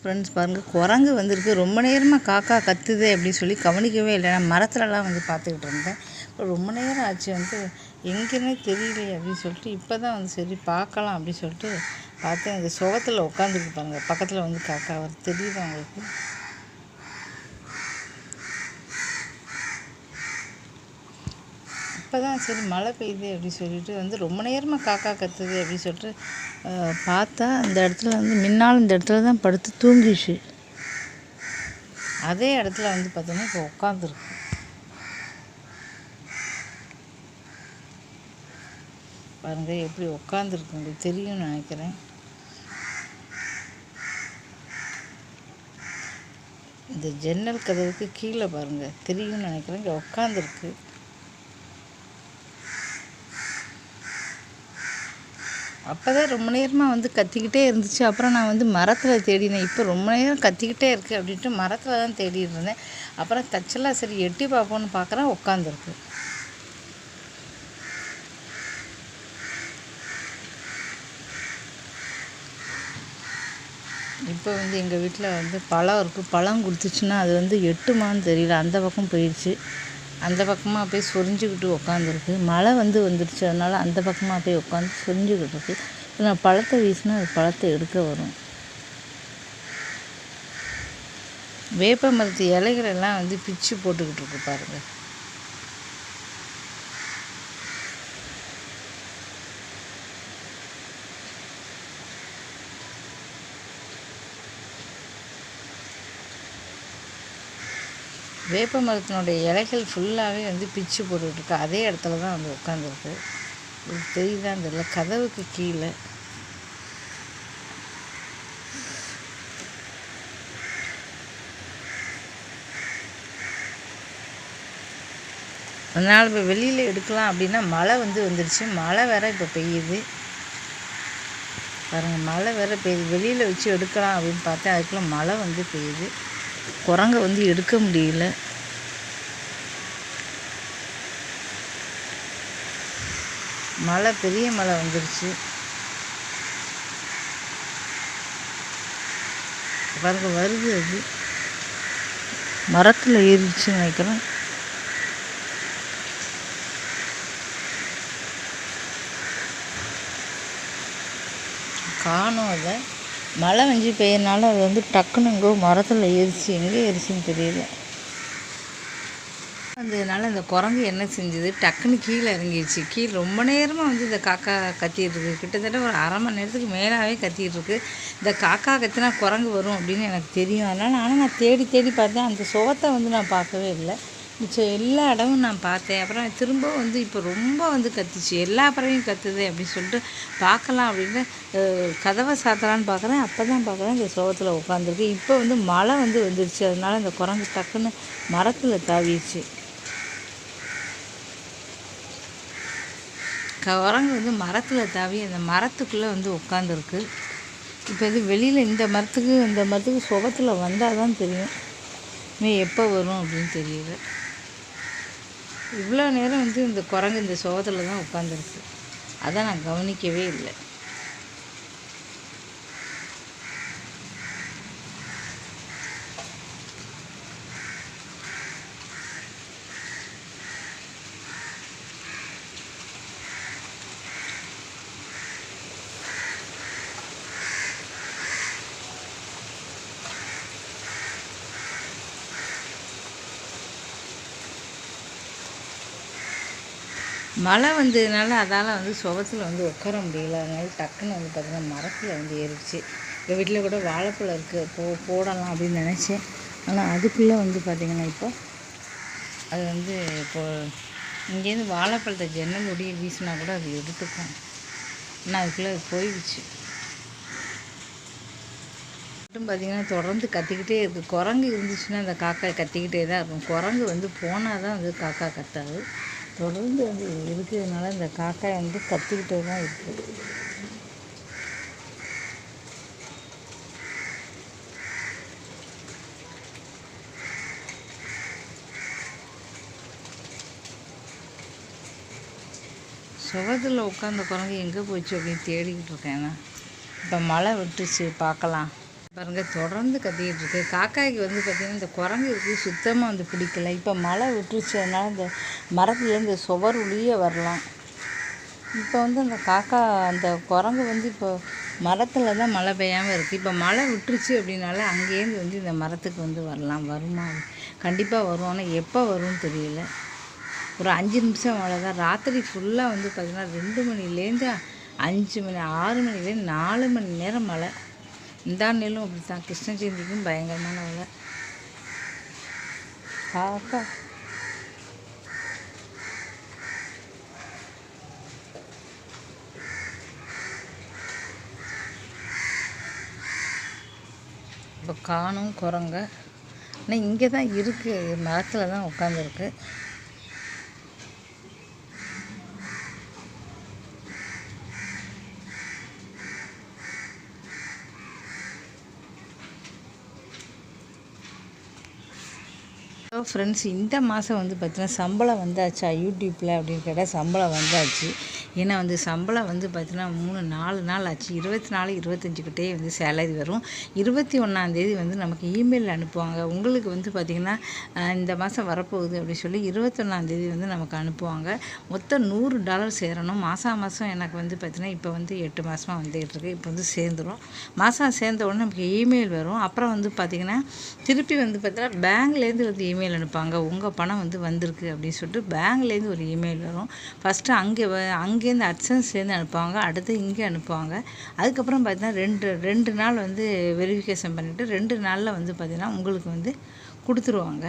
Friends பாருங்கள் குரங்கு வந்திருக்கு. ரொம்ப நேரமாக காக்கா கத்துது அப்படின்னு சொல்லி கவனிக்கவே இல்லை. நான் மரத்துலலாம் வந்து பார்த்துக்கிட்டு இருந்தேன். இப்போ ரொம்ப நேரம் ஆச்சு வந்து எங்கேனே தெரியலையே அப்படின்னு சொல்லிட்டு இப்போ தான் வந்து சரி பார்க்கலாம் அப்படின்னு சொல்லிட்டு பார்த்தேன். இந்த சுகத்தில் உட்காந்துருக்கு பாருங்கள் பக்கத்தில் வந்து காக்கா அவர் தெரியுது அவங்களுக்கு இப்போ தான் சரி மழை பெய்யுது அப்படின்னு சொல்லிட்டு வந்து ரொம்ப நேரமாக காக்கா கத்துது அப்படின்னு சொல்லிட்டு பார்த்தா அந்த இடத்துல வந்து முன்னால் இந்த இடத்துல தான் படுத்து தூங்கிச்சு அதே இடத்துல வந்து பார்த்தோன்னா இப்போ உட்காந்துருக்கு பாருங்க எப்படி உட்காந்துருக்கு உங்களுக்கு தெரியும்னு நினைக்கிறேன். இந்த ஜன்னல் கதவுக்கு கீழே பாருங்க தெரியும்னு நினைக்கிறேன். இங்கே உட்காந்துருக்கு அப்போ தான் ரொம்ப நேரமாக வந்து கத்திக்கிட்டே இருந்துச்சு. அப்புறம் நான் வந்து மரத்தில் தேடினேன். இப்போ ரொம்ப நேரம் கத்திக்கிட்டே இருக்குது அப்படின்ட்டு மரத்தில் தான் தேடிட்டு இருந்தேன். அப்புறம் தச்சலாக சரி எட்டி பார்ப்போன்னு பார்க்குறேன் உட்காந்துருக்கு இப்போ வந்து எங்கள் வீட்டில் வந்து பழம் இருக்குது பழம் கொடுத்துச்சுன்னா அது வந்து எட்டுமான்னு தெரியல. அந்த பக்கம் போயிடுச்சு. அந்த பக்கமாக போய் சொரிஞ்சுக்கிட்டு உட்காந்துருக்கு மழை வந்து வந்துடுச்சு. அதனால் அந்த பக்கமாக போய் உட்காந்து சொரிஞ்சுக்கிட்டு இருக்கு. இப்போ நான் பழத்தை வீசினா அது பழத்தை எடுக்க வரும். வேப்ப மரத்து இலைகளெல்லாம் வந்து பிச்சு போட்டுக்கிட்டு இருக்கு பாருங்கள் வேப்ப மரத்தினுடைய இலைகள் ஃபுல்லாகவே வந்து பிச்சு போட்டுட்ருக்கு அதே இடத்துல தான் வந்து உட்காந்துருக்கு இது தெரியுதான்னு தெரியல. கதவுக்கு கீழே. அதனால் இப்போ வெளியில் எடுக்கலாம் அப்படின்னா மழை வந்து வந்துடுச்சு மழை வேற இப்போ பெய்யுது. பாருங்கள் மழை வேற பெய்யுது. வெளியில் வச்சு எடுக்கலாம் அப்படின்னு பார்த்தா அதுக்குள்ளே மழை வந்து பெய்யுது. குரங்கை வந்து எடுக்க முடியல. மழை பெரிய மழை வந்துருச்சு. பாருங்க வருது அது. மரத்தில் ஏறிடுச்சுன்னு நினைக்கிறேன். காணும் அதை. மழை வெஞ்சி பெய்யறனால அது வந்து டக்குன்னு எங்கோ மரத்தில் ஏறிச்சு. எங்கே ஏறிச்சுன்னு தெரியல. வந்ததுனால இந்த குரங்கு என்ன செஞ்சது? டக்குன்னு கீழே இறங்கிடுச்சு. கீழே ரொம்ப நேரமாக வந்து இந்த காக்கா கத்திகிட்டு இருக்கு. கிட்டத்தட்ட ஒரு அரை மணி நேரத்துக்கு மேலாகவே கத்திட்டு இருக்கு. இந்த காக்கா கத்தினா குரங்கு வரும் அப்படின்னு எனக்கு தெரியும். அதனால் ஆனால் நான் தேடி தேடி பார்த்தேன். அந்த சுகத்தை வந்து நான் பார்க்கவே இல்லை. மிச்சம் எல்லா இடமும் நான் பார்த்தேன். அப்புறம் திரும்ப வந்து இப்போ ரொம்ப வந்து கத்துச்சு. எல்லா பறவையும் கத்துது அப்படின்னு சொல்லிட்டு பார்க்கலாம் அப்படின்னு கதவை சாத்தலான்னு பார்க்குறேன். அப்போ தான் பார்க்குறேன். இந்த சோகத்தில் உட்காந்துருக்கு இப்போ வந்து மழை வந்து வந்துருச்சு. அதனால இந்த குரங்கு டக்குன்னு மரத்தில் தாவிடுச்சு குரங்கு வந்து மரத்தில் தாவி அந்த மரத்துக்குள்ளே வந்து உட்காந்துருக்கு இப்போ இது வெளியில் இந்த மரத்துக்கு இந்த மரத்துக்கு சுகத்தில் வந்தால் தான் தெரியும். இனி எப்போ வரும் அப்படின்னு தெரியல. இவ்வளோ நேரம் வந்து இந்த குரங்கு இந்த சோகத்தில் தான் உட்காந்துருக்கு அதை நான் கவனிக்கவே இல்லை. மழை வந்ததுனால அதால் வந்து சுகத்தில் வந்து உட்கார முடியல. அதனால டக்குன்னு வந்து பார்த்திங்கன்னா மரத்தில் வந்து ஏறிடுச்சு. எங்கள் வீட்டில் கூட வாழைப்பழம் இருக்குது போ போடலாம் அப்படின்னு நினச்சேன். ஆனால் அதுக்குள்ளே வந்து பார்த்திங்கன்னா இப்போ அது வந்து இப்போ இங்கேருந்து வாழைப்பழத்தை ஜன்னல் ஒடிய வீசினா கூட அது எடுத்துக்கும். ஆனால் அதுக்குள்ளே அது போயிடுச்சு. மட்டும் பார்த்திங்கன்னா தொடர்ந்து கத்திக்கிட்டே இருக்குது குரங்கு இருந்துச்சுன்னா அந்த காக்கா கத்திக்கிட்டே தான் இருக்கும். குரங்கு வந்து போனால் தான் வந்து காக்கா கத்தாது. தொடர்ந்து வந்து இருக்கிறதுனால இந்த காக்காய் வந்து கற்றுக்கிட்டே தான் இருக்குது சுகத்தில் உட்காந்த குரங்கு எங்கே போச்சு அப்படின்னு தேடிக்கிட்டு இருக்கேன் நான். இப்போ மழை விட்டுச்சு பார்க்கலாம். பாருங்கள் தொடர்ந்து கத்திக்கிட்டு இருக்கு காக்காய்க்கு வந்து பார்த்திங்கன்னா இந்த குரங்கு இருக்குது சுத்தமாக வந்து பிடிக்கல. இப்போ மழை விட்டுருச்சதுனால இந்த மரத்துலேருந்து சுவர் ஒளிய வரலாம் இப்போ வந்து அந்த காக்கா அந்த குரங்கு வந்து இப்போ மரத்தில் தான் மழை பெய்யாமல் இருக்குது இப்போ மழை விட்டுருச்சு அப்படின்னால அங்கேருந்து வந்து இந்த மரத்துக்கு வந்து வரலாம். வருமா? கண்டிப்பாக வரும். ஆனால் எப்போ வரும்னு தெரியல. ஒரு அஞ்சு நிமிஷம் மழை தான் ராத்திரி ஃபுல்லாக வந்து பார்த்திங்கன்னா ரெண்டு மணிலேருந்து அஞ்சு மணி ஆறு மணிலேருந்து நாலு மணி நேரம் மழை. இந்த ஆண்டிலும் அப்படி தான் கிருஷ்ண ஜெயந்திக்கும் பயங்கரமான மழை பாப்பா. இப்போ காணும் குரங்க. ஆனால் இங்கே தான் இருக்குது மரத்தில் தான் உட்காந்துருக்கு ஸோ ஃப்ரெண்ட்ஸ் இந்த மாதம் வந்து பார்த்திங்கன்னா சம்பளம் வந்தாச்சா? யூடியூப்பில் அப்படின்னு கேட்டால் சம்பளம் வந்தாச்சு. ஏன்னா வந்து சம்பளம் வந்து பார்த்தீங்கன்னா மூணு நாலு நாள் ஆச்சு. இருபத்தி நாலு இருபத்தஞ்சுக்கிட்டே வந்து சேலரி வரும். இருபத்தி ஒன்றாந்தேதி வந்து நமக்கு இமெயில் அனுப்புவாங்க. உங்களுக்கு வந்து பார்த்திங்கன்னா இந்த மாதம் வரப்போகுது அப்படின்னு சொல்லி இருபத்தொன்னாந்தேதி வந்து நமக்கு அனுப்புவாங்க. மொத்தம் நூறு டாலர் சேரணும். மாதம் மாதம் எனக்கு வந்து பார்த்திங்கன்னா இப்போ வந்து எட்டு மாதமாக வந்துகிட்டு இருக்கு. இப்போ வந்து சேர்ந்துரும். மாதம் சேர்ந்த உடனே நமக்கு இமெயில் வரும். அப்புறம் வந்து பார்த்திங்கன்னா திருப்பி வந்து பார்த்திங்கன்னா பேங்க்லேருந்து வந்து இமெயில் அனுப்பாங்க உங்கள் பணம் வந்து வந்திருக்கு அப்படின்னு சொல்லிட்டு பேங்க்லேருந்து ஒரு இமெயில் வரும். ஃபஸ்ட்டு அங்கே வ- அங்கேருந்து அட்சன்ஸ்லேருந்து அனுப்புவாங்க அடுத்து இங்கே அனுப்புவாங்க. அதுக்கப்புறம் பார்த்தீங்கன்னா ரெண்டு ரெண்டு நாள் வந்து வெரிஃபிகேஷன் பண்ணிவிட்டு ரெண்டு நாளில் வந்து பார்த்திங்கன்னா உங்களுக்கு வந்து கொடுத்துருவாங்க.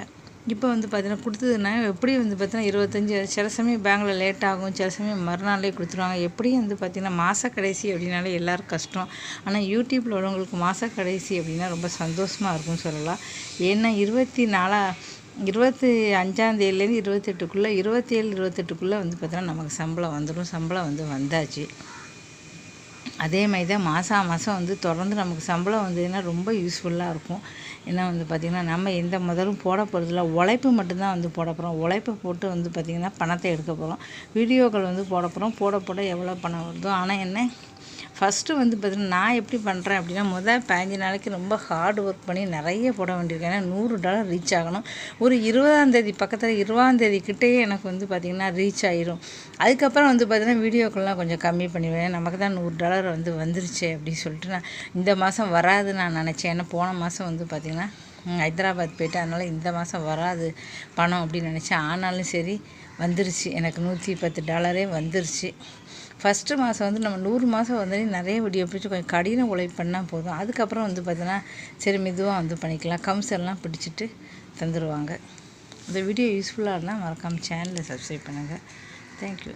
இப்போ வந்து பார்த்தீங்கன்னா கொடுத்ததுன்னா எப்படி வந்து பார்த்தீங்கன்னா இருபத்தஞ்சி சில சமயம் பேங்கில் லேட் ஆகும் சில சமயம் மறுநாளே கொடுத்துருவாங்க. எப்படியும் வந்து பார்த்திங்கன்னா மாத கடைசி அப்படின்னாலே எல்லாரும் கஷ்டம். ஆனால் யூடியூப்பில் உள்ளவங்களுக்கு மாத கடைசி அப்படின்னா ரொம்ப சந்தோஷமாக இருக்கும்னு சொல்லலாம். ஏன்னா இருபத்தி நாலாக இருபத்தி அஞ்சாந்தேதியிலேருந்து இருபத்தெட்டுக்குள்ளே இருபத்தேழு இருபத்தெட்டுக்குள்ளே வந்து பார்த்தோன்னா நமக்கு சம்பளம் வந்துடும் சம்பளம் வந்து வந்தாச்சு. அதே மாதிரி தான் மாதம் மாதம் வந்து தொடர்ந்து நமக்கு சம்பளம் வந்ததுன்னா ரொம்ப யூஸ்ஃபுல்லாக இருக்கும். ஏன்னா வந்து பார்த்திங்கன்னா நம்ம எந்த முதலும் போட போகிறதில்ல உழைப்பு மட்டும்தான் வந்து போட போகிறோம் உழைப்பை போட்டு வந்து பார்த்திங்கன்னா பணத்தை எடுக்க போகிறோம் வீடியோக்கள் வந்து போட போகிறோம் போட போட எவ்வளோ பணம் வருதோ ஆனால் என்ன? ஃபஸ்ட்டு வந்து பார்த்திங்கன்னா நான் எப்படி பண்ணுறேன் அப்படின்னா முதல் பதினஞ்சு நாளைக்கு ரொம்ப ஹார்ட் ஒர்க் பண்ணி நிறைய போட வேண்டியிருக்கேன் ஏன்னா நூறு டாலர் ரீச் ஆகணும். ஒரு இருபதாந்தேதி பக்கத்தில் இருபதாந்தேதி கிட்டேயே எனக்கு வந்து பார்த்திங்கன்னா ரீச் ஆயிரும். அதுக்கப்புறம் வந்து பார்த்திங்கன்னா வீடியோக்கள்லாம் கொஞ்சம் கம்மி பண்ணிடுவேன். நமக்கு தான் நூறு டாலர் வந்து வந்துருச்சு அப்படின்னு சொல்லிட்டு நான் இந்த மாதம் வராது நான் நினச்சேன். ஏன்னா போன மாதம் வந்து பார்த்திங்கன்னா ஹைதராபாத் போயிட்டு அதனால் இந்த மாதம் வராது பணம் அப்படின்னு நினச்சேன். ஆனாலும் சரி வந்துருச்சு. எனக்கு நூற்றி பத்து டாலரே வந்துருச்சு. ஃபஸ்ட்டு மாதம் வந்து நம்ம நூறு மாதம் வந்து நிறைய வீடியோ பிடிச்சி கொஞ்சம் கடின உழைப்பு பண்ணால் போதும். அதுக்கப்புறம் வந்து பார்த்தீங்கன்னா சரி மெதுவாக வந்து பண்ணிக்கலாம். கம்ஸ் பிடிச்சிட்டு தந்துடுவாங்க இந்த வீடியோ யூஸ்ஃபுல்லாக இருந்தால் மறக்காமல் சேனலை சப்ஸ்கிரைப் பண்ணுங்கள் தேங்க்யூ